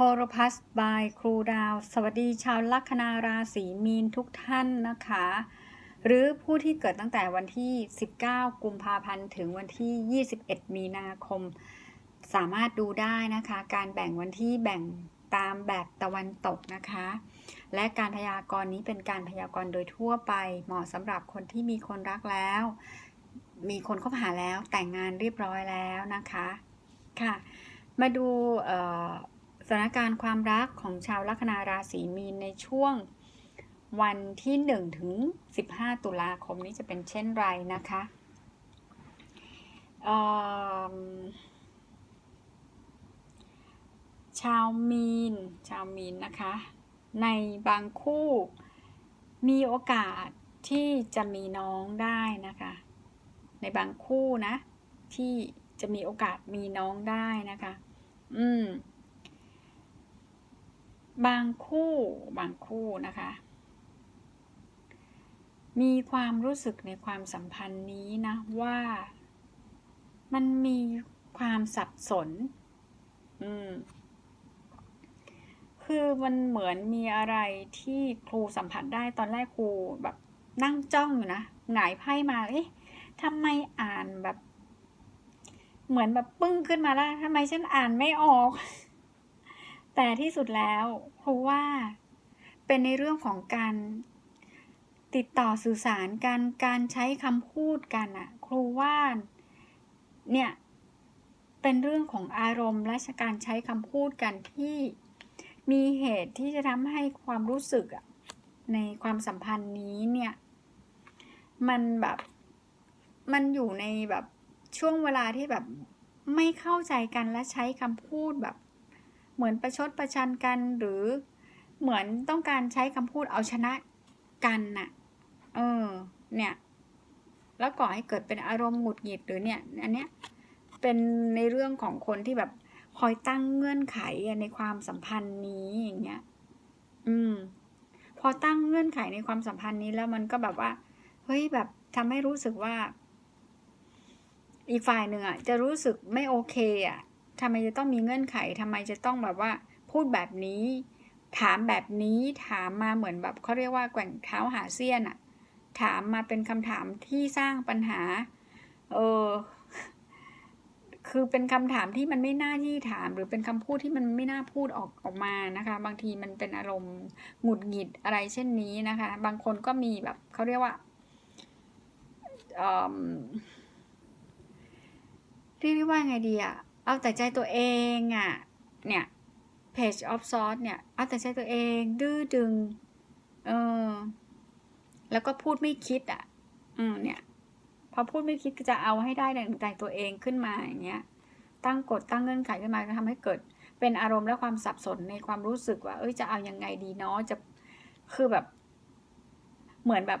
โรพัสบายครูดาว สวัสดีชาวลัคนาราศีมีนทุกท่านนะคะ หรือผู้ที่เกิดตั้งแต่วันที่ 19 กุมภาพันธ์ ถึงวันที่ 21 มีนาคม สามารถดูได้นะคะ การแบ่งวันที่แบ่งตามแบบตะวันตกนะคะ และการพยากรณ์นี้เป็นการพยากรณ์โดยทั่วไป เหมาะสำหรับคนที่มีคนรักแล้ว มีคนคบหาแล้วแต่งงานเรียบร้อยแล้วนะคะ ค่ะ มาดูเอ่อ สถานการณ์ความรักของชาวลัคนาราศีมีนในช่วงวันที่1ถึง15 ตุลาคมนี้จะเป็นเช่นไรนะคะชาวมีน ชาวมีนนะคะ ในบางคู่มีโอกาสที่จะมีน้องได้นะคะ ในบางคู่นะ ที่จะมีโอกาสมีน้องได้นะคะ อืม บางคู่บางคู่นะคะ มีความรู้สึกในความสัมพันธ์นี้นะว่ามันมีความสับสน อืม คือมันเหมือนมีอะไรที่ครูสัมผัสได้ตอนแรกครูแบบนั่งจ้องอยู่นะ หงายไพ่มา เอ๊ะทำไมอ่านแบบ เหมือนแบบปึ้งขึ้นมาแล้วทำไมฉันอ่านไม่ออก แต่ที่สุดแล้วครูว่าเป็นในเรื่องของการติดต่อสื่อสารกันการใช้คำพูดกันอะครูว่าเนี่ยเป็นเรื่องของอารมณ์และการใช้คำพูดกันที่มีเหตุที่จะทำให้ความรู้สึกอะในความสัมพันธ์นี้เนี่ยมันแบบมันอยู่ในแบบช่วงเวลาที่แบบไม่เข้าใจกันและใช้คำพูดแบบ เหมือนประชดประชันกันหรือเหมือนต้องการใช้คำพูดเอาชนะกันน่ะ เออ เนี่ย แล้วก่อให้เกิดเป็นอารมณ์หงุดหงิดหรือเนี่ย อันเนี้ย เป็นในเรื่องของคนที่แบบคอยตั้งเงื่อนไขในความสัมพันธ์นี้อย่างเงี้ย อืม พอตั้งเงื่อนไขในความสัมพันธ์นี้แล้วมันก็แบบว่า เฮ้ยแบบทำให้รู้สึกว่า อีกฝ่ายหนึ่งอะจะรู้สึกไม่โอเคอะ ทำไมจะต้องมีเงื่อนไขทำไมจะต้องแบบว่าพูดแบบนี้ ถามแบบนี้ถามมาเหมือนแบบเขาเรียกว่าแกว่งเท้าหาเสี้ยนอะถามมาเป็นคำถามที่สร้างปัญหา เออ คือเป็นคำถามที่มันไม่น่าที่ถาม หรือเป็นคำพูดที่มันไม่น่าพูดออกออกมานะคะ บางทีมันเป็นอารมณ์หงุดหงิดอะไรเช่นนี้นะคะ บางคนก็มีแบบเขาเรียกว่าเอ่เรียกได้ว่าไงดีอะ เอาแต่ใจตัวเองอะเนี่ย page of s o r t เนี่ย เอาแต่ใจตัวเอง ดื้อดึง เออ แล้วก็พูดไม่คิดอะอืม เนี่ย พอพูดไม่คิดก็จะเอาให้ได้ดังใจตัวเองขึ้นมาอย่างเงี้ย ตั้งกฎตั้งเงื่อนไขขึ้นมาจะทำให้เกิด เป็นอารมณ์และความสับสนในความรู้สึกว่า เอ้ย จะเอายังไงดีเนาะ จะ คือแบบ เหมือนแบบ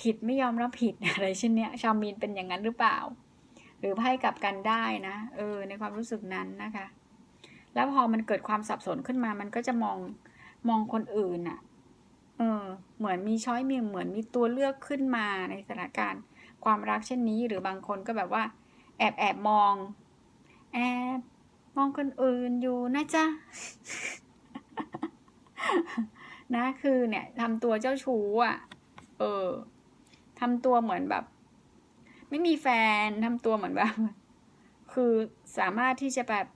ผิดไม่ยอมรับผิดอะไรเช่นเนี้ย ชาวมีนเป็นอย่างนั้นหรือเปล่า หรือไพ่กลับกันได้นะ เออ ในความรู้สึกนั้นนะคะ แล้วพอมันเกิดความสับสนขึ้นมา มันก็จะมองมองคนอื่นอะเออ เหมือนมีช้อยมีเหมือนมีตัวเลือกขึ้นมาในสถานการณ์ความรักเช่นนี้ หรือบางคนก็แบบว่า แอบแอบมอง แอบมองคนอื่นอยู่นะจ๊ะนะคือเนี่ยทำตัวเจ้าชู้อะ เออทำตัวเหมือนแบบ ไม่มีแฟนทำตัวเหมือนแบบคือสามารถที่จะแบบ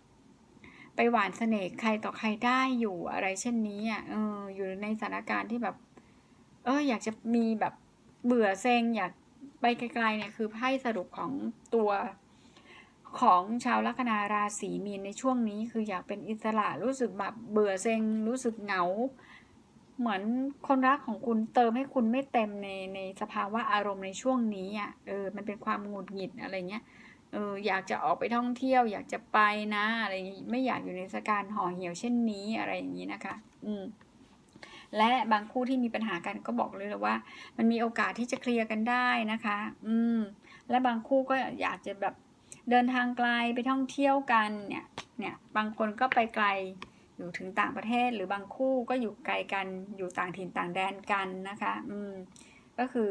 ไปหวานเสน่ห์ใครต่อใครได้อยู่อะไรเช่นนี้อะเอออยู่ในสถานการณ์ที่แบบ เอออยากจะมีแบบเบื่อเซ็งอยากไปไกลๆเนี่ยคือไพ่สรุปของตัวของชาวลัคนาราศีมีนในช่วงนี้คืออยากเป็นอิสระรู้สึกแบบเบื่อเซ็งรู้สึกเหงา เหมือนคนรักของคุณเติมให้คุณไม่เต็มในในสภาวะอารมณ์ในช่วงนี้อะเออมันเป็นความหงุดหงิดอะไรเงี้ยเอออยากจะออกไปท่องเที่ยว อยากจะไปนะอะไรไม่อยากอยู่ในสถานการ์ห่อเหี่ยวเช่นนี้อะไรอย่างนี้นะคะ อืมและบางคู่ที่มีปัญหากันก็บอกเลยว่า มันมีโอกาสที่จะเคลียร์กันได้นะคะ อืม และบางคู่ก็อยากจะแบบเดินทางไกลไปท่องเที่ยวกันเนี่ย เนี่ย บางคนก็ไปไกล อยู่ถึงต่างประเทศหรือบางคู่ก็อยู่ไกลกันอยู่ต่างถิ่นต่างแดนกันนะคะอืมก็คือ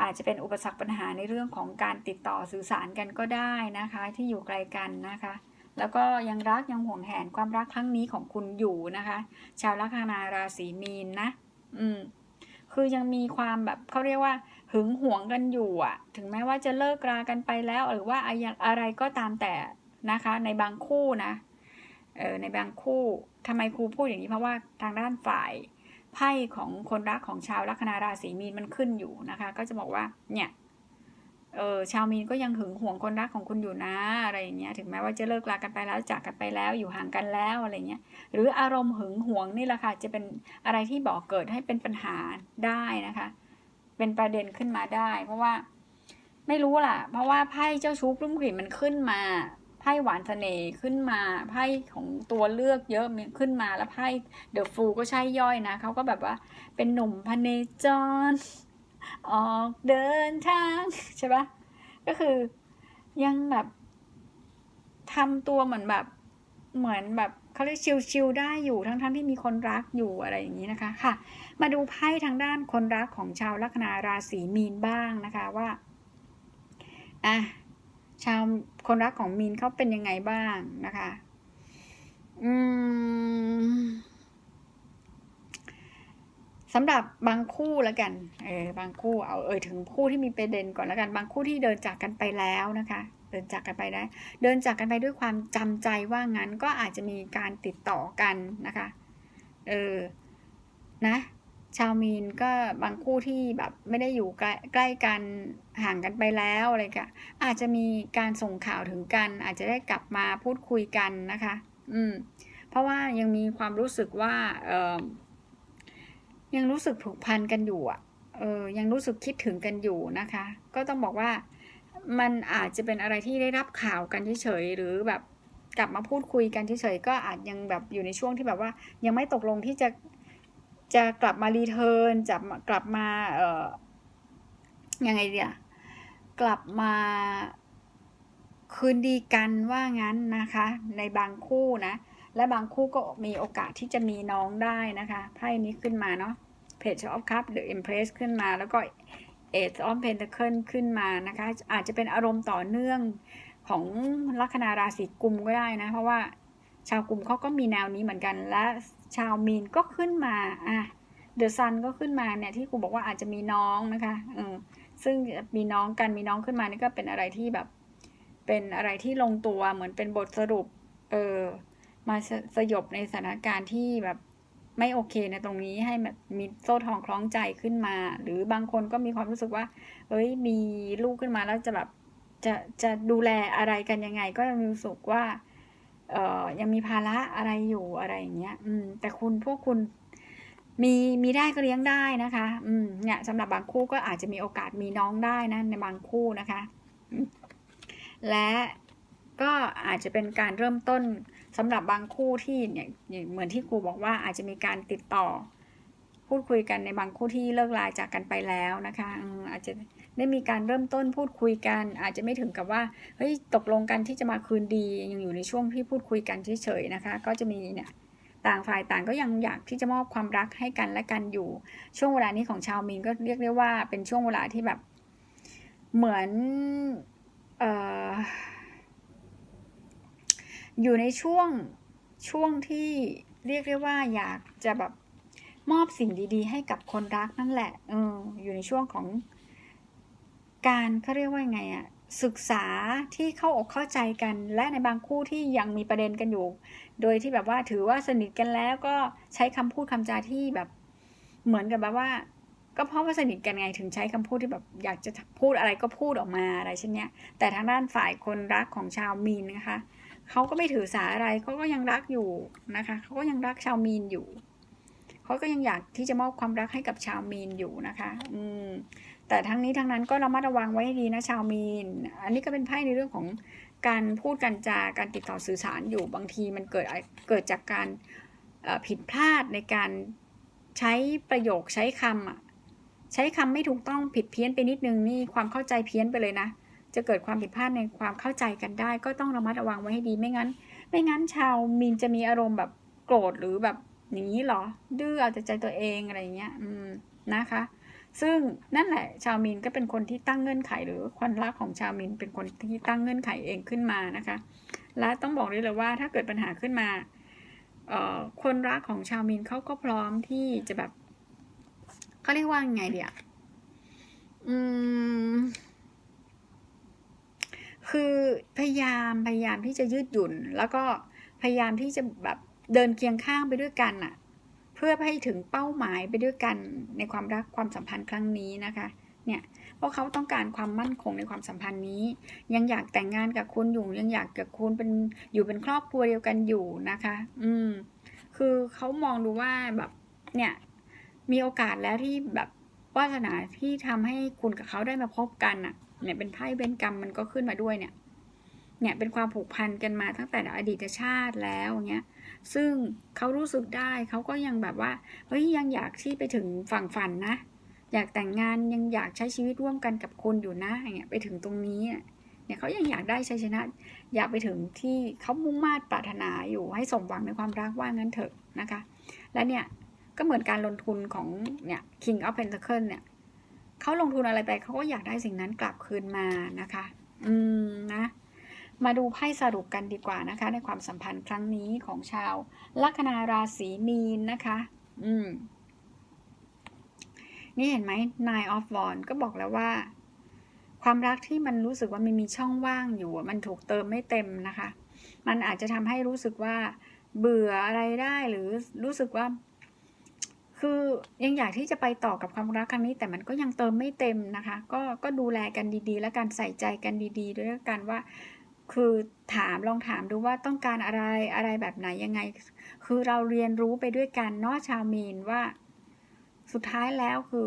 อาจจะเป็นอุปสรรคปัญหาในเรื่องของการติดต่อสื่อสารกันก็ได้นะคะ ที่อยู่ไกลกันนะคะ แล้วก็ยังรักยังห่วงแหนความรักครั้งนี้ของคุณอยู่นะคะ ชาวลัคนาราศีมีนนะ อืมคือยังมีความแบบเขาเรียกว่า หึงหวงกันอยู่อะถึงแม้ว่าจะเลิกรากันไปแล้ว หรือว่าอะไรก็ตามแต่นะคะ ในบางคู่นะ เออในบางคู่ทำไมครูพูดอย่างนี้เพราะว่าทางด้านฝ่ายไพ่ของคนรักของชาวลัคนาราศีมีนมันขึ้นอยู่นะคะ ก็จะบอกว่าเนี่ยเออชาวมีนก็ยังหึงหวงคนรักของคุณอยู่นะอะไรอย่างเงี้ยถึงแม้ว่าจะเลิกลากันไปแล้วจากกันไปแล้วอยู่ห่างกันแล้วอะไรเงี้ยหรืออารมณ์หึงหวงนี่แหละค่ะจะเป็นอะไรที่บอกเกิดให้เป็นปัญหาได้นะคะ เป็นประเด็นขึ้นมาได้ เพราะว่าไม่รู้ล่ะ เพราะว่าไพ่เจ้าชู้ปลุ้มขลิ่นมันขึ้นมา ไพ่หวานเสน่ห์ขึ้นมาไพ่ของตัวเลือกเยอะขึ้นมาแล้วไพ่เดอะฟูก็ใช่ย่อยนะเขาก็แบบว่าเป็นหนุ่มพเนจร ออกเดินทางใช่ปะก็คือยังแบบทำตัวเหมือนแบบเหมือนแบบเขาเรียกชิลๆได้อยู่ทั้งๆทที่มีคนรักอยู่อะไรอย่างนี้นะคะค่ะ มาดูไพ่ทางด้านคนรักของชาวลัคนาราศีมีนบ้างนะคะว่าอะ ชาวคนรักของมีนเขาเป็นยังไงบ้างนะคะ อืมสำหรับบางคู่แล้วกัน เออบางคู่เอาเอ่ยถึงคู่ที่มีประเด็นก่อนแล้วกัน บางคู่ที่เดินจากกันไปแล้วนะคะ เดินจากกันไปได้ เดินจากกันไปด้วยความจำใจว่างั้นก็อาจจะมีการติดต่อกันนะคะ เออ นะ ชาวมีนก็บางคู่ที่แบบไม่ได้อยู่ใกล้ใกล้กันห่างกันไปแล้วอะไรก็อาจจะมีการส่งข่าวถึงกัน อาจจะได้กลับมาพูดคุยกันนะคะ อืม เพราะว่ายังมีความรู้สึกว่าเออยังรู้สึกผูกพันกันอยู่อะเออยังรู้สึกคิดถึงกันอยู่นะคะ ก็ต้องบอกว่ามันอาจจะเป็นอะไรที่ได้รับข่าวกันเฉยๆหรือแบบกลับมาพูดคุยกันเฉยๆก็อาจยังแบบอยู่ในช่วงที่แบบว่า ยังไม่ตกลงที่จะ จะกลับมารีเทิร์นจะกลับมาเอ่อยังไงเดียกลับมาคืนดีกันว่างั้นนะคะ ในบางคู่นะ และบางคู่ก็มีโอกาสที่จะมีน้องได้นะคะไพ่นี้ขึ้นมาเนาะ Page of Cup The Empress ขึ้นมาแล้วก็ Eight of Pentacles ขึ้นมานะคะ อาจจะเป็นอารมณ์ต่อเนื่องของลัคนาราศีกุมก็ได้นะ เพราะว่า ชาวกลุ่มเขาก็มีแนวนี้เหมือนกัน และชาวมีนก็ขึ้นมาอะเดอะซันก็ขึ้นมาเนี่ยที่ครูบอกว่าอาจจะมีน้องนะคะเออซึ่งมีน้องกันมีน้องขึ้นมานี่ก็เป็นอะไรที่แบบ เป็นอะไรที่ลงตัวเหมือนเป็นบทสรุป เออมาสยบในสถานการณ์ที่แบบไม่โอเคในตรงนี้ให้แบบมีโซ่ทองคล้องใจขึ้นมา หรือบางคนก็มีความรู้สึกว่า เอ้ยมีลูกขึ้นมาแล้วจะแบบจะจะดูแลอะไรกันยังไง ก็มีรู้สึกว่า เอ่อยังมีภาระอะไรอยู่อะไรอย่างเงี้ย อืม แต่คุณพวกคุณมีมีได้ก็เลี้ยงได้นะคะ อืมเนี่ยสำหรับบางคู่ก็อาจจะมีโอกาสมีน้องได้นะในบางคู่นะคะ และก็อาจจะเป็นการเริ่มต้นสำหรับบางคู่ที่เนี่ยเหมือนที่ครูบอกว่าอาจจะมีการติดต่อ พูดคุยกันในบางคู่ที่เลิกลาจากกันไปแล้วนะคะอาจจะได้มีการเริ่มต้นพูดคุยกัน อาจจะไม่ถึงกับว่าเฮ้ยตกลงกันที่จะมาคืนดียังอยู่ในช่วงที่พูดคุยกันเฉยๆนะคะ ก็จะมีเนี่ยต่างฝ่ายต่างก็ยังอยากที่จะมอบความรักให้กันและกันอยู่ ช่วงเวลานี้ของชาวมีนก็เรียกได้ว่าเป็นช่วงเวลาที่แบบเหมือนอออยู่ในช่วงช่วงที่เรียกได้ว่าอยากจะแบบ มอบสิ่งดีๆ ให้กับคนรักนั่นแหละเอออยู่ในช่วงของ การเขาเรียกว่าไงอะศึกษาที่เข้าอกเข้าใจกัน และในบางคู่ที่ยังมีประเด็นกันอยู่ โดยที่แบบว่าถือว่าสนิทกันแล้วก็ใช้คำพูดคำจาที่แบบเหมือนกับแบบว่า ก็เพราะว่าสนิทกันไงถึงใช้คำพูดที่แบบอยากจะพูดอะไรก็พูดออกมาอะไรเช่นเนี้ย แต่ทางด้านฝ่ายคนรักของชาวมีนนะคะเขาก็ไม่ถือสาอะไรเขาก็ยังรักอยู่นะคะเขาก็ยังรักชาวมีนอยู่ เขาก็ยังอยากที่จะมอบความรักให้กับชาวมีนอยู่นะคะ อืม แต่ทั้งนี้ทั้งนั้นก็ระมัดระวังไว้ให้ดีนะชาวมีน อันนี้ก็เป็นไพ่ในเรื่องของการพูดกันจาการติดต่อสื่อสารอยู่บางทีมันเกิดเกิดจากการผิดพลาดในการใช้ประโยคใช้คำอะใช้คำไม่ถูกต้องผิดเพี้ยนไปนิดนึงนี่ความเข้าใจเพี้ยนไปเลยนะ จะเกิดความผิดพลาดในความเข้าใจกันได้ ก็ต้องระมัดระวังไว้ให้ดีไม่งั้น ไม่งั้นชาวมีนจะมีอารมณ์แบบโกรธหรือแบบ อย่างนี้หรอ ดื้อเอาแต่ใจตัวเองอะไรเงี้ยอืมนะคะ ซึ่งนั่นแหละ ชาวมีนก็เป็นคนที่ตั้งเงื่อนไข หรือคนรักของชาวมีนเป็นคนที่ตั้งเงื่อนไขเองขึ้นมานะคะ และต้องบอกได้เลยว่าถ้าเกิดปัญหาขึ้นมาคนรักของชาวมินเขาก็พร้อมที่จะแบบเขาเรียกว่าไงเดียอืมคือพยายามพยายามที่จะยืดหยุ่น แล้วก็พยายามที่จะแบบ เดินเคียงข้างไปด้วยกันน่ะเพื่อให้ถึงเป้าหมายไปด้วยกันในความรักความสัมพันธ์ครั้งนี้นะคะ เนี่ยเพราะเขาต้องการความมั่นคงในความสัมพันธ์นี้ ยังอยากแต่งงานกับคุณอยู่ยังอยากกับคุณเป็นอยู่เป็นครอบครัวเดียวกันอยู่นะคะ อืม คือเขามองดูว่าแบบเนี่ยมีโอกาสแล้วที่แบบวาสนาที่ทำให้คุณกับเขาได้มาพบกันน่ะเนี่ยเป็นไพ่เบนกรรมมันก็ขึ้นมาด้วยเนี่ย เนี่ยเป็นความผูกพันกันมาตั้งแต่อดีตชาติแล้วเงี้ย ซึ่งเขารู้สึกได้เขาก็ยังแบบว่าเฮ้ยยังอยากที่ไปถึงฝั่งฝันนะ อยากแต่งงานยังอยากใช้ชีวิตร่วมกันกับคุณอยู่นะอย่างเงี้ยไปถึงตรงนี้เนี่ยเขายังอยากได้ชัยชนะ อยากไปถึงที่เขามุ่งมา่ปรารถนาอยู่ให้สมหวังในความรักว่างั้นเถอะนะคะ และเนี่ยก็เหมือนการลงทุนของเนี่ย King of Pentacle เนี่ยเขาลงทุนอะไรไปเขาก็อยากได้สิ่งนั้นกลับคืนมานะคะ อืมนะ มาดูไพ่สรุปกันดีกว่านะคะ ในความสัมพันธ์ครั้งนี้ของชาวลัคนาราศีมีนนะคะ อืม นี่เห็นไหม Nine of Wands ก็บอกแล้วว่า ความรักที่มันรู้สึกว่ามันมีช่องว่างอยู่ มันถูกเติมไม่เต็มนะคะ มันอาจจะทำให้รู้สึกว่า เบื่ออะไรได้หรือรู้สึกว่า คือยังอยากที่จะไปต่อกับความรักครั้งนี้ แต่มันก็ยังเติมไม่เต็มนะคะ ก็ก็ดูแลกันดีๆ และการใส่ใจกันดี ๆ ด้วยกันว่า คือถามลองถามดูว่าต้องการอะไรอะไรแบบไหนยังไง คือเราเรียนรู้ไปด้วยกันเนาะชาวมีนว่า สุดท้ายแล้วคือ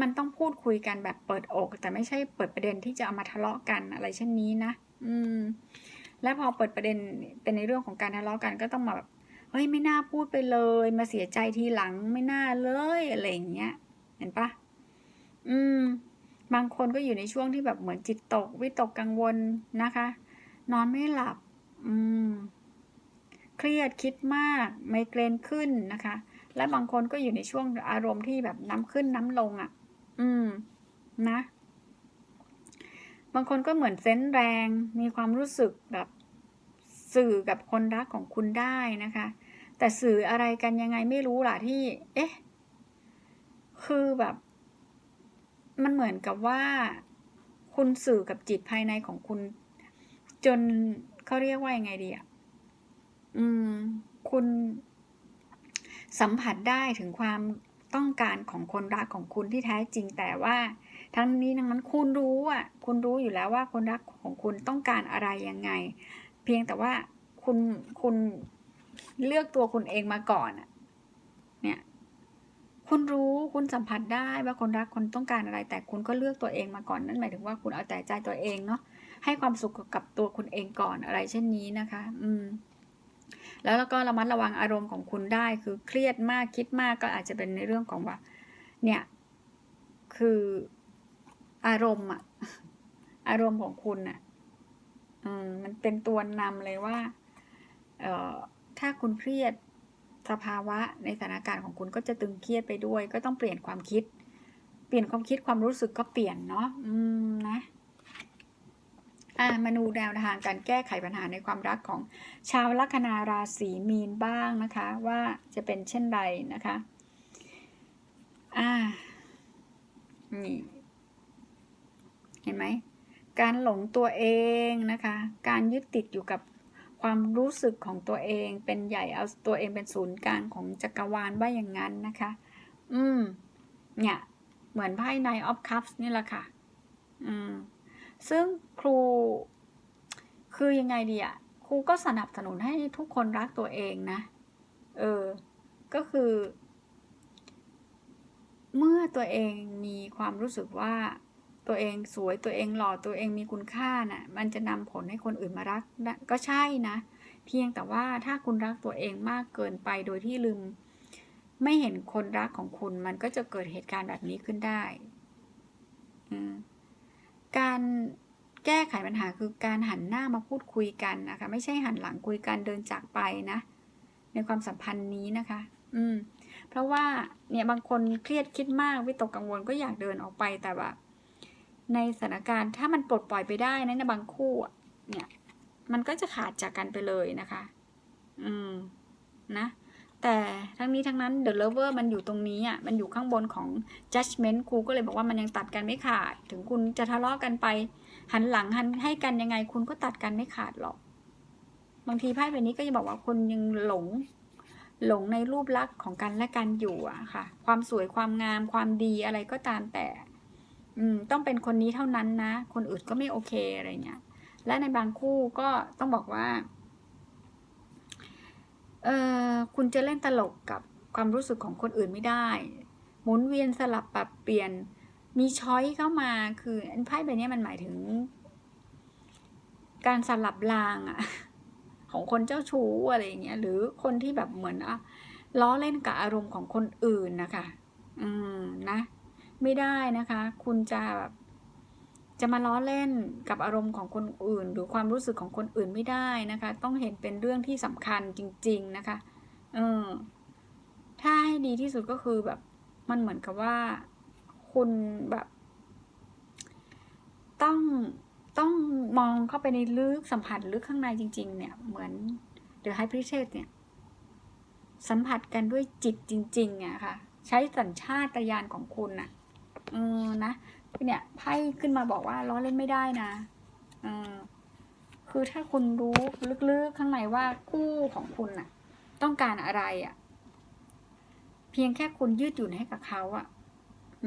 มันต้องพูดคุยกันแบบเปิดอก แต่ไม่ใช่เปิดประเด็นที่จะเอามาทะเลาะกันอะไรเช่นนี้นะอืม และพอเปิดประเด็นเป็นในเรื่องของการทะเลาะกันก็ต้องมาแบบเฮ้ยไม่น่าพูดไปเลย มาเสียใจทีหลังไม่น่าเลยอะไรอย่างเงี้ย เห็นปะ บางคนก็อยู่ในช่วงที่แบบเหมือนจิตตก วิตกกังวลนะคะ นอนไม่หลับ อืม เครียดคิดมาก ไมเกรนขึ้นนะคะ และบางคนก็อยู่ในช่วงอารมณ์ที่แบบน้ำขึ้นน้ำลงอะ่ะ อืม นะ บางคนก็เหมือนเซนส์แรง มีความรู้สึกแบบสื่อกับคนรักของคุณได้นะคะ แต่สื่ออะไรกันยังไงไม่รู้ล่ะที่ เอ๊ะ คือแบบ มันเหมือนกับว่า คุณสื่อกับจิตภายในของคุณ จนเขาเรียกว่ายังไงดีอะอืม คุณสัมผัสได้ถึงความต้องการของคนรักของคุณที่แท้จริงแต่ว่า ทั้งนี้ทั้งนั้นคุณรู้อะ คุณรู้อยู่แล้วว่าคนรักของคุณต้องการอะไรยังไง เพียงแต่ว่าคุณคุณเลือกตัวคุณเองมาก่อนอะ เนี่ย คุณรู้คุณสัมผัสได้ว่าคนรักคนต้องการอะไร แต่คุณก็เลือกตัวเองมาก่อนนั่นหมายถึงว่าคุณเอาแต่ใจตัวเองเนาะให้ความสุขกับตัวคุณเองก่อนอะไรเช่นนี้นะคะ อืมแล้วแล้วก็ระมัดระวังอารมณ์ของคุณได้คือเครียดมากคิดมากก็อาจจะเป็นในเรื่องของว่า เนี่ย คืออารมณ์อะอารมณ์ของคุณอะอืมมันเป็นตัวนำเลยว่า เอ่อถ้าคุณเครียด สภาวะในสถานการณ์ของคุณก็จะตึงเครียดไปด้วย ก็ต้องเปลี่ยนความคิด เปลี่ยนความคิดความรู้สึกก็เปลี่ยนเนาะอืมนะอ่ามาดูแนวทางการแก้ไขปัญหาในความรักของชาวลัคนาราศีมีนบ้างนะคะ ว่าจะเป็นเช่นไรนะคะอ่านี่เห็นไหมการหลงตัวเองนะคะ การยึดติดอยู่กับ ความรู้สึกของตัวเองเป็นใหญ่เอาตัวเองเป็นศูนย์กลางของจักรวาลว่าอย่างนั้นนะคะ อืม เนี่ย เหมือนไพ่ Nine of Cups นี่แหละค่ะ อืม ซึ่งครู คือยังไงดีอะครูก็สนับสนุนให้ทุกคนรักตัวเองนะ เออ ก็คือ เมื่อตัวเองมีความรู้สึกว่า ตัวเองสวยตัวเองหล่อตัวเองมีคุณค่าน่ะมันจะนำผลให้คนอื่นมารักก็ใช่นะ เพียงแต่ว่าถ้าคุณรักตัวเองมากเกินไปโดยที่ลืม ไม่เห็นคนรักของคุณ มันก็จะเกิดเหตุการณ์แบบนี้ขึ้นได้ การแก้ไขปัญหาคือการหันหน้ามาพูดคุยกันนะคะ ไม่ใช่หันหลังคุยกันเดินจากไปนะ ในความสัมพันธ์นี้นะคะ อืม เพราะว่าเนี่ยบางคนเครียดคิดมากวิตกกังวลก็อยากเดินออกไปแต่ว่า ในสถานการณ์ถ้ามันปลดปล่อยไปได้นะในบางคู่เนี่ยมันก็จะขาดจากกันไปเลยนะคะ อืมนะ แต่ทั้งนี้ทั้งนั้น The Lover มันอยู่ตรงนี้อะ มันอยู่ข้างบนของ Judgment ครูก็เลยบอกว่ามันยังตัดกันไม่ขาด ถึงคุณจะทะเลาะกันไป หันหลังหันให้กันยังไงคุณก็ตัดกันไม่ขาดหรอก บางทีไพ่ใบนี้ก็จะบอกว่าคุณยังหลง หลงในรูปลักษณ์ของกันและกันอยู่อะค่ะ ความสวยความงามความดีอะไรก็ตามแต่ อืมต้องเป็นคนนี้เท่านั้นนะ คนอื่นก็ไม่โอเคอะไรเงี้ย และในบางคู่ก็ต้องบอกว่า เออคุณจะเล่นตลกกับความรู้สึกของคนอื่นไม่ได้ หมุนเวียนสลับปรับเปลี่ยน มีช้อยเข้ามา คืออันไพ่ใบนี้มันหมายถึง การสลับรางอะของคนเจ้าชู้อะไรเงี้ย หรือคนที่แบบเหมือนอะล้อเล่นกับอารมณ์ของคนอื่นนะคะ อืมนะ ไม่ได้นะคะ คุณจะแบบจะมาล้อเล่นกับอารมณ์ของคนอื่น หรือความรู้สึกของคนอื่นไม่ได้นะคะ ต้องเห็นเป็นเรื่องที่สำคัญจริง ๆนะคะ เออถ้าให้ดีที่สุดก็คือแบบมันเหมือนกับว่าคุณแบบ ต้องต้องมองเข้าไปในลึกสัมผัสลึกข้างในจริง ๆ เนี่ยเหมือนเดอไฮพริเชสเนี่ย สัมผัสกันด้วยจิตจริงๆอะค่ะ ใช้สัญชาตญาณของคุณน่ะ เออนะเนี่ยไพ่ขึ้นมาบอกว่าล้อเล่นไม่ได้นะเออคือถ้าคุณรู้ลึกๆข้างในว่าคู่ของคุณน่ะ ต้องการอะไรอะเพียงแค่คุณยืดหยุ่นให้กับเขาอะ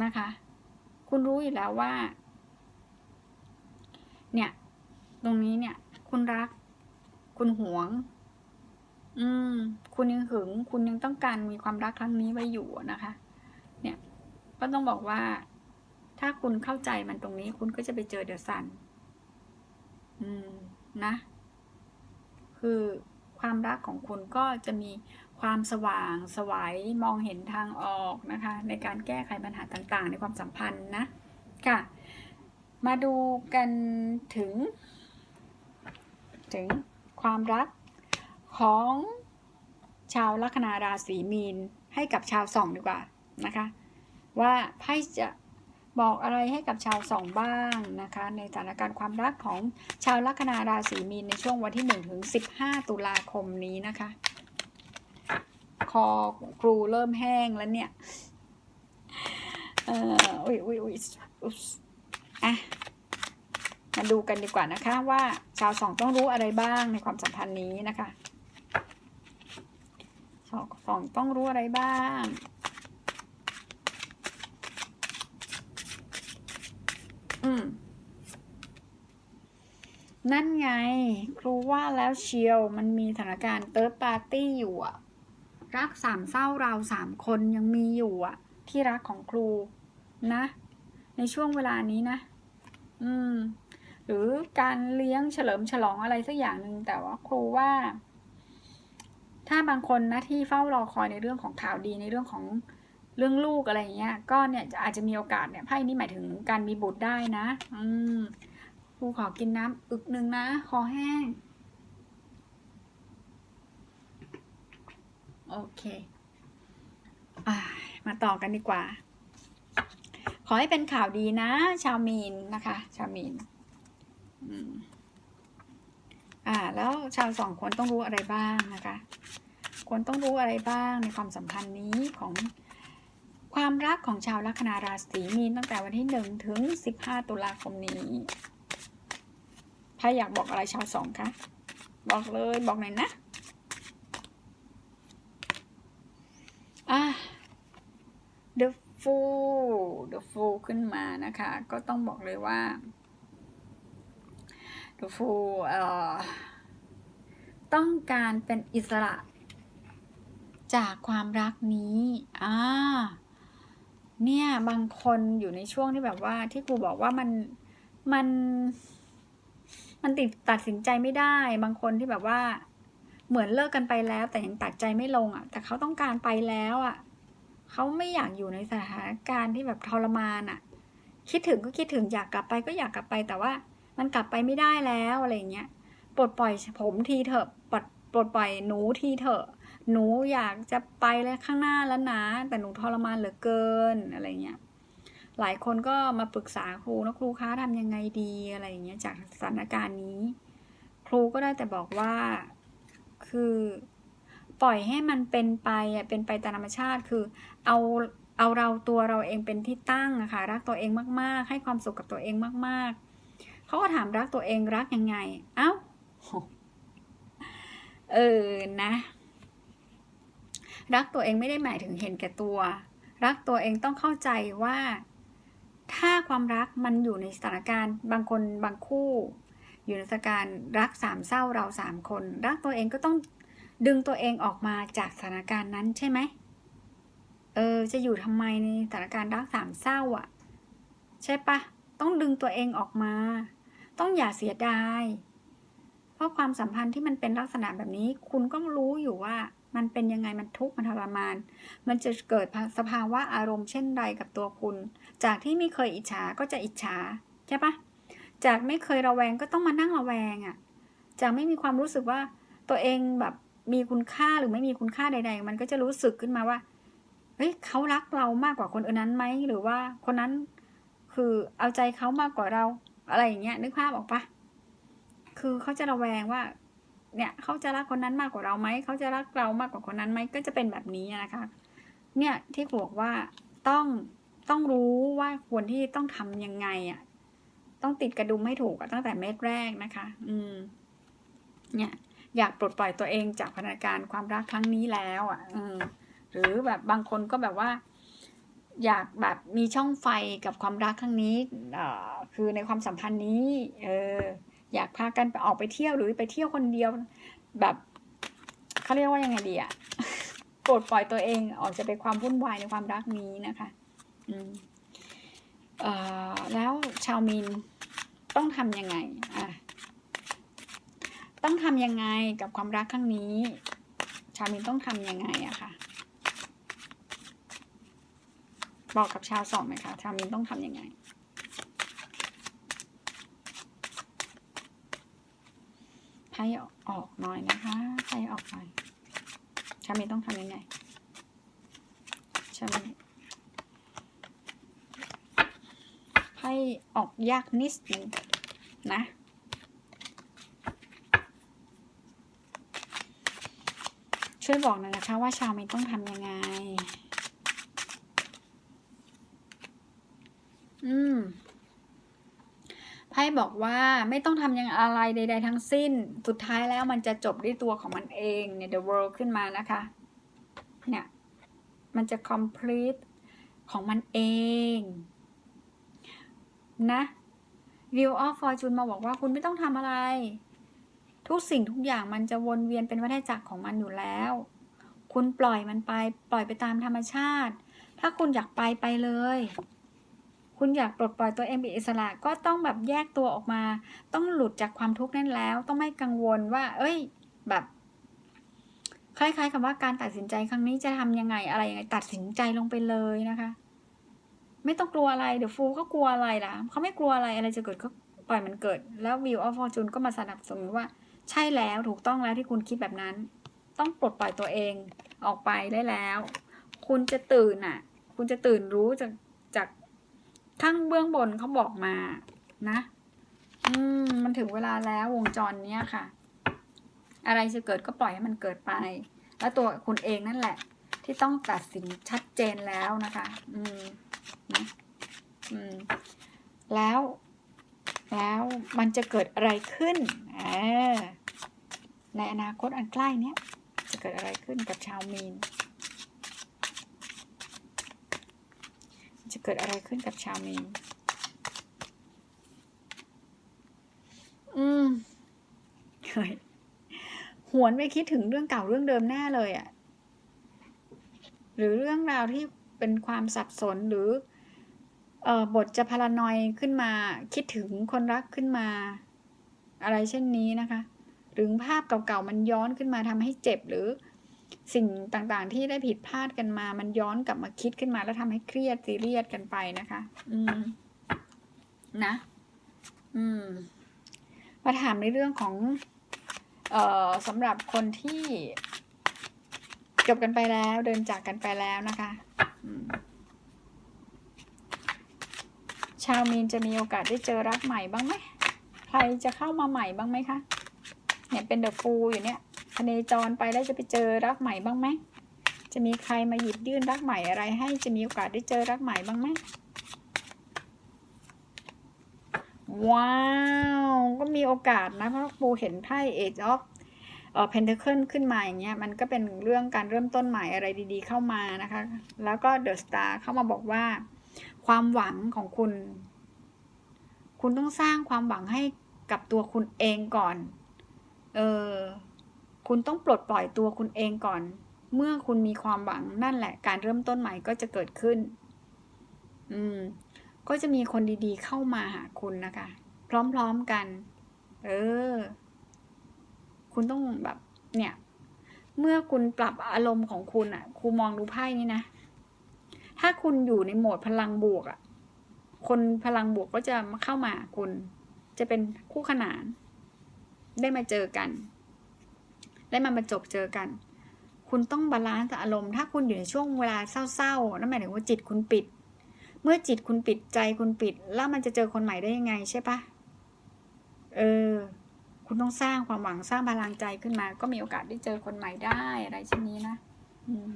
นะคะ คุณรู้อยู่แล้วว่า เนี่ย ตรงนี้เนี่ย คุณรัก คุณหวง อืม คุณยังหึง คุณยังต้องการมีความรักครั้งนี้ไว้อยู่นะคะ เนี่ย ก็ต้องบอกว่า ถ้าคุณเข้าใจมันตรงนี้ คุณก็จะไปเจอเดอะซันอืมนะ คือความรักของคุณก็จะมีความสว่างสวัยมองเห็นทางออกนะคะ ในการแก้ไขปัญหาต่างๆ ในความสัมพันธ์นะค่ะ มาดูกันถึง ถึงความรักของชาวลัคนาราศีมีนให้กับชาวสองดีกว่านะคะ ว่าไพ่จะ บอกอะไรให้กับชาวสองบ้างนะคะ ในสถานการณ์ความรักของชาวลัคนาราศีมีนในช่วงวันที่1ถึง15 ตุลาคมนี้นะคะ คอครูเริ่มแห้งแล้วเนี่ยเอออุ้ยอุ้ยอุ้ยอุ๊ยอะมาดูกันดีกว่านะคะว่าชาวสองต้องรู้อะไรบ้างในความสัมพันธ์นี้นะคะชาวสองต้องรู้อะไรบ้าง อืม นั่นไง ครูว่าแล้วเชียว มันมีสถานการณ์เติร์ดปาร์ตี้อยู่อะรักสามเศร้าเราสามคนยังมีอยู่อะที่รักของครูนะ ในช่วงเวลานี้นะ อืม หรือการเลี้ยงเฉลิมฉลองอะไรสักอย่างหนึ่งแต่ว่าครูว่า ถ้าบางคนนะที่เฝ้ารอคอยในเรื่องของข่าวดีในเรื่องของ เรื่องลูกอะไรเงี้ย ก็เนี่ยอาจจะมีโอกาสเนี่ยไพ่นี้หมายถึงการมีบุตรได้นะ อืมครูขอกินน้ำอึกหนึ่งนะคอแห้ง โอเคอ่ามาต่อกันดีกว่า ขอให้เป็นข่าวดีนะ ชาวมีนนะคะ ชาวมีนอ่า แล้วชาวสองคนต้องรู้อะไรบ้างนะคะ ควรต้องรู้อะไรบ้างในความสัมพันธ์นี้ของ ความรักของชาวลัคนาราศีมีนตั้งแต่วันที่หนึ่งถึงสิบห้าตุลาคมนี้ใครอยากบอกอะไรชาวสองคะบอกเลยบอกหน่อยนะอะ The Fool The Fool ขึ้นมานะคะ ก็ต้องบอกเลยว่า The Fool เอ่อต้องการเป็นอิสระจากความรักนี้ อ่า เนี่ยบางคนอยู่ในช่วงที่แบบว่าที่ครูบอกว่ามันมันมันติดตัดสินใจไม่ได้ บางคนที่แบบว่า เหมือนเลิกกันไปแล้ว แต่ยังตัดใจไม่ลงอะ แต่เขาต้องการไปแล้วอะเขาไม่อยากอยู่ในสถานการณ์ที่แบบทรมานอะ คิดถึงก็คิดถึงอยากกลับไปก็อยากกลับไปแต่ว่า มันกลับไปไม่ได้แล้วอะไรเงี้ยปลดปล่อยผมทีเถอะปลดปลดปล่อยหนูทีเถอะ หนูอยากจะไปแล้วข้างหน้าแล้วนะ แต่หนูทรมานเหลือเกินอะไรเงี้ยหลายคนก็มาปรึกษาครูนะครูคะทำยังไงดีอะไรอย่างเงี้ยจากสถานการณ์นี้ ครูก็ได้แต่บอกว่า คือปล่อยให้มันเป็นไปอะเป็นไปตามธรรมชาติคือเอาเอาเราตัวเราเองเป็นที่ตั้งอะค่ะรักตัวเองมาก ๆ ให้ความสุขกับตัวเองมาก ๆเขาก็ถามรักตัวเองรักยังไง เอ้าเออนะ รักตัวเองไม่ได้หมายถึงเห็นแก่ตัว รักตัวเองต้องเข้าใจว่า ถ้าความรักมันอยู่ในสถานการณ์บางคนบางคู่ อยู่ในสถานการณ์รักสามเศร้าเราสามคน รักตัวเองก็ต้องดึงตัวเองออกมาจากสถานการณ์นั้นใช่ไหมเออจะอยู่ทำไมในสถานการณ์รักสามเศร้าอะ ใช่ปะต้องดึงตัวเองออกมา ต้องอย่าเสียดาย เพราะความสัมพันธ์ที่มันเป็นลักษณะแบบนี้ คุณก็รู้อยู่ว่า มันเป็นยังไงมันทุกข์มันทรมาน มันจะเกิดสภาวะอารมณ์เช่นใดกับตัวคุณ จากที่ไม่เคยอิจฉาก็จะอิจฉาใช่ปะจากไม่เคยระแวงก็ต้องมานั่งระแวงอะ่ะ จากไม่มีความรู้สึกว่าตัวเองแบบมีคุณค่าหรือไม่มีคุณค่าใด ๆ มันก็จะรู้สึกขึ้นมาว่าเฮ้ยเขารักเรามากกว่าคนอื่นนั้นไหมหรือว่าคนนั้นคือเอาใจเขามากกว่าเราอะไรอย่างเงี้ยนึกภาพออกปะคือเขาจะระแวงว่า เนี่ยเขาจะรักคนนั้นมากกว่าเราไหมเขาจะรักเรามากกว่าคนนั้นไหมก็จะเป็นแบบนี้นะคะ เนี่ยที่บอกว่าต้องต้องรู้ว่าควรที่ต้องทำยังไงอะ ต้องติดกระดุมให้ถูกตั้งแต่เม็ดแรกนะคะ อืม เนี่ย อยากปลดปล่อยตัวเองจากพันธการความรักครั้งนี้แล้วอะอืมหรือแบบบางคนก็แบบว่า อยากแบบมีช่องไฟกับความรักครั้งนี้อ่อคือในความสัมพันธ์นี้ เออ อยากพากันไปออกไปเที่ยวหรือไปเที่ยวคนเดียว แบบเขาเรียกว่ายังไงดีอะปลดปล่อยตัวเองออกจะเป็นความวุ่นวายในความรักนี้นะคะอืมเอ่อแล้วชาวมินต้องทำยังไงอะต้องทำยังไงกับความรักครั้งนี้ ชาวมินต้องทำยังไงอะค่ะบอกกับชาวสองหน่อยค่ะชาวมินต้องทำยังไง ไพ่ออกหน่อยนะคะไพ่ออกหน่อยชาวมินต้องทำยังไงชาวมินไพ่ออกยากนิดนึงนะช่วยบอกหน่อยนะคะว่าชาวมินต้องทำยังไง อืม ไพ่บอกว่าไม่ต้องทำยังอะไรใด ๆ ทั้งสิ้น สุดท้ายแล้วมันจะจบด้วยตัวของมันเองเนี่ย the world ขึ้นมานะคะ เนี่ย มันจะ complete ของมันเอง นะ view of fortune มาบอกว่าคุณไม่ต้องทำอะไร ทุกสิ่งทุกอย่างมันจะวนเวียนเป็นวัฏจักรของมันอยู่แล้ว คุณปล่อยมันไป ปล่อยไปตามธรรมชาติ ถ้าคุณอยากไปไปเลย คุณอยากปลดปล่อยตัวเองเป็นอิสระก็ต้องแบบแยกตัวออกมา ต้องหลุดจากความทุกข์นั่นแล้ว ต้องไม่กังวลว่า เอ้ย แบบคล้ายๆกับว่าการตัดสินใจครั้งนี้จะทำยังไงอะไรยังไงตัดสินใจลงไปเลยนะคะ ไม่ต้องกลัวอะไรเดี๋ยวฟูก็กลัวอะไรล่ะเขาไม่กลัวอะไรอะไรจะเกิดก็ปล่อยมันเกิด แล้ว View of Fortune ก็มาสนับสนุนว่า ใช่แล้วถูกต้องแล้วที่คุณคิดแบบนั้น ต้องปลดปล่อยตัวเองออกไปได้แล้ว คุณจะตื่นอะ คุณจะตื่นรู้จากจาก ข้างเบื้องบนเขาบอกมานะ อืม มันถึงเวลาแล้ววงจรเนี้ยค่ะ อะไรจะเกิดก็ปล่อยให้มันเกิดไป แล้วตัวคุณเองนั่นแหละ ที่ต้องตัดสินชัดเจนแล้วนะคะ อืมนะอืม แล้ว แล้วมันจะเกิดอะไรขึ้นอ่าในอนาคตอันใกล้เนี้ยจะเกิดอะไรขึ้นกับชาวมีน จะเกิดอะไรขึ้นกับชาวมีนอืมเฮ้ยหวนไปคิดถึงเรื่องเก่าเรื่องเดิมแน่เลยอะ่ะ หรือเรื่องราวที่เป็นความสับสนหรือ เอ่อบทจะพารานอยขึ้นมา คิดถึงคนรักขึ้นมา อะไรเช่นนี้นะคะ หรือภาพเก่าๆมันย้อนขึ้นมาทำให้เจ็บหรือ สิ่งต่างๆ ที่ได้ผิดพลาดกันมา มันย้อนกลับมาคิดขึ้นมาแล้วทำให้เครียดซีเรียสกันไปนะคะ อืม นะ อืม มาถามในเรื่องของ เอ่อสำหรับคนที่ จบกันไปแล้วเดินจากกันไปแล้วนะคะชาวมีนจะมีโอกาสได้เจอรักใหม่บ้างไหม ใครจะเข้ามาใหม่บ้างไหมคะ เนี่ยเป็นเดอะฟูอยู่เนี่ย พเนจรไปแล้วจะไปเจอรักใหม่บ้างไหม จะมีใครมาหยิบยื่นรักใหม่อะไรให้จะมีโอกาสได้เจอรักใหม่บ้างไหม ว้าว ก็มีโอกาสนะ เพราะปูเห็นไพ่ Age of เอ่อ Pentacle ขึ้นมาอย่างเงี้ยมันก็เป็นเรื่องการเริ่มต้นใหม่อะไรดีๆเข้ามานะคะ แล้วก็ The Star เข้ามาบอกว่า ความหวังของคุณ คุณต้องสร้างความหวังให้กับตัวคุณเองก่อน เออ คุณต้องปลดปล่อยตัวคุณเองก่อน เมื่อคุณมีความหวังนั่นแหละ การเริ่มต้นใหม่ก็จะเกิดขึ้น อืม ก็จะมีคนดีๆ เข้ามาหาคุณนะคะ พร้อมๆกัน เออ คุณต้องแบบ เนี่ย เมื่อคุณปรับอารมณ์ของคุณอะ่ะครูมองดูไพ่นี้นะ ถ้าคุณอยู่ในโหมดพลังบวกอะ่ะ คนพลังบวกก็จะมาเข้ามาคุณ จะเป็นคู่ขนาน ได้มาเจอกัน ได้มาบรรจบเจอกัน คุณต้องบาลานซ์อารมณ์ ถ้าคุณอยู่ในช่วงเวลาเศร้าๆ นั่นหมายถึงว่าจิตคุณปิด เมื่อจิตคุณปิดใจคุณปิด แล้วมันจะเจอคนใหม่ได้ยังไงใช่ปะเออ คุณต้องสร้างความหวังสร้างพลังใจขึ้นมา ก็มีโอกาสได้เจอคนใหม่ได้อะไรเช่นนี้นะ อืม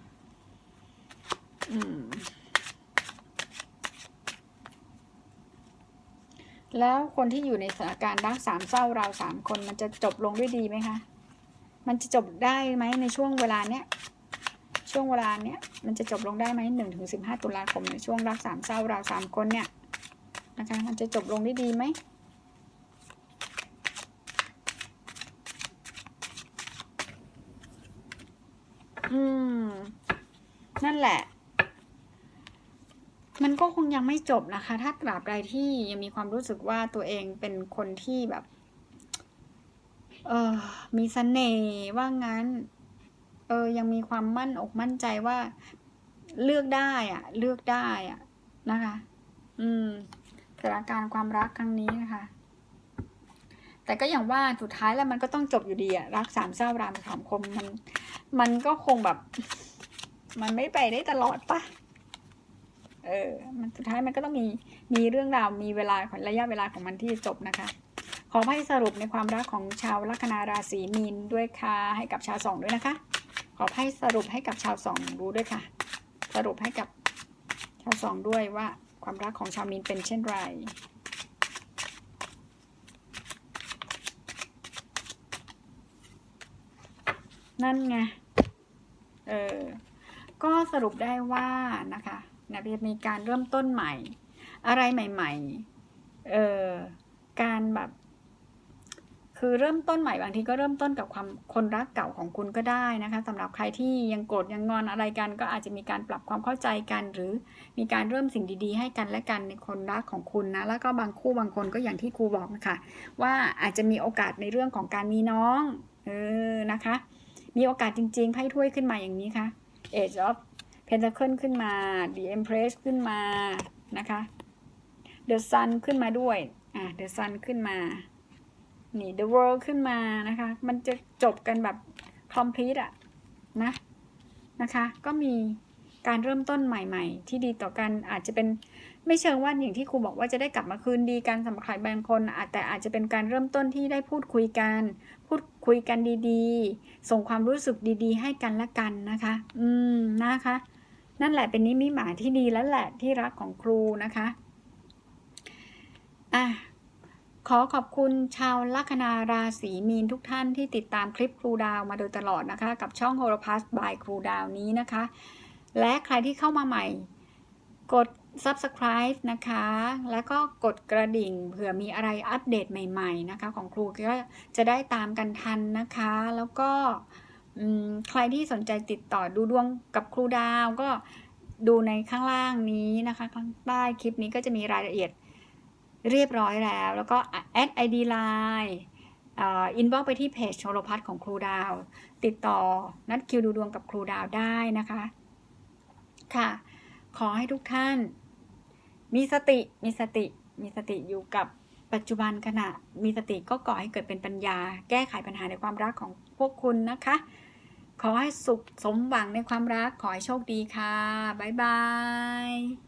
อืมแล้วคนที่อยู่ในสถานการณ์รักสามเศร้าเราสามคนมันจะจบลงด้วยดีไหมคะ มันจะจบได้ไหมในช่วงเวลาเนี้ยช่วงเวลาเนี้ยมันจะจบลงได้ไหมหนึ่งถึงสิบห้าตุลาคมในช่วงรักสามเศร้าเราสามคนเนี่ยนะคะมันจะจบลงได้ดีไหมอืม นั่นแหละ มันก็คงยังไม่จบนะคะ ถ้าตราบใดที่ยังมีความรู้สึกว่าตัวเองเป็นคนที่แบบ เออมีเสน่ห์ว่างั้น เออ ยังมีความมั่นอกมั่นใจว่าเลือกได้อะเลือกได้อะนะคะ อืมสถานการณ์ความรักครั้งนี้นะคะ แต่ก็อย่างว่าสุดท้ายแล้วมันก็ต้องจบอยู่ดีอะรักสามเศร้ารามสามคมมัน มันก็คงแบบ มันไม่ไปได้ตลอดปะเออ มันสุดท้ายมันก็ต้องมี มีเรื่องราว มีเวลาของระยะเวลาของมันที่จะจบนะคะ ขอให้สรุปในความรักของชาวลัคนาราศีมีนด้วยค่ะ ให้กับชาวสองด้วยนะคะ ขอให้สรุปให้กับชาวสองรู้ด้วยค่ะ สรุปให้กับชาวสองด้วยว่าความรักของชาวมีนเป็นเช่นไรนั่นไง เออ ก็สรุปได้ว่านะคะนะจะมีการเริ่มต้นใหม่ อะไรใหม่ ๆ เออ การแบบ คือเริ่มต้นใหม่บางทีก็เริ่มต้นกับความคนรักเก่าของคุณก็ได้นะคะสำหรับใครที่ยังโกรธยังงอนอะไรกันก็อาจจะมีการปรับความเข้าใจกัน หรือมีการเริ่มสิ่งดีๆ ให้กันและกันในคนรักของคุณนะแล้วก็บางคู่บางคนก็อย่างที่ครูบอกนะคะว่าอาจจะมีโอกาสในเรื่องของการมีน้องเออนะคะ มีโอกาสจริงๆไพ่ถ้วยขึ้นมาอย่างนี้ค่ะ Age of Pentacle ขึ้นมา The Empress ขึ้นมานะคะ The Sun ขึ้นมาด้วยอะ The Sun ขึ้นมา นี่ The World ขึ้นมานะคะ มันจะจบกันแบบ complete อะนะนะคะ ก็มีการเริ่มต้นใหม่ ๆ ที่ดีต่อกันอาจจะเป็นไม่เชิงว่าอย่างที่ครูบอกว่าจะได้กลับมาคืนดีกันสำหรับใครบางคนอาจแต่อาจจะเป็นการเริ่มต้นที่ได้พูดคุยกัน พูดคุยกันดีๆ ส่งความรู้สึกดีๆ ให้กันและกันนะคะ อืมนะคะ นั่นแหละเป็นนิมิตหมายที่ดีแล้วแหละที่รักของครูนะคะอะ ขอขอบคุณชาวลัคนาราศีมีนทุกท่านที่ติดตามคลิปครูดาวมาโดยตลอดนะคะ กับช่องโฮโ p พัสบายครูดาวนี้นะคะ และใครที่เข้ามาใหม่ กด subscribe นะคะ แล้วก็กดกระดิ่งเผื่อมีอะไรอัปเดตใหม่ ๆ นะคะ ของครูก็จะได้ตามกันทันนะคะ แล้วก็ใครที่สนใจติดต่อดูดวงกับครูดาวก็ดูในข้างล่างนี้นะคะ ข้างใต้คลิปนี้ก็จะมีรายละเอียด เรียบร้อยแล้ว แล้วก็แอด ID Line อินบ็อกไปที่เพจโชโลพัทของครูดาว ติดต่อนัดคิวดูดวงกับครูดาวได้นะคะ ค่ะ ขอให้ทุกท่าน มีสติมีสติ มีสติอยู่กับปัจจุบันขณะมีสติก็ก่อให้เกิดเป็นปัญญา แก้ไขปัญหาในความรักของพวกคุณนะคะ ขอให้สุขสมหวังในความรักขอให้โชคดีค่ะ บ๊ายบาย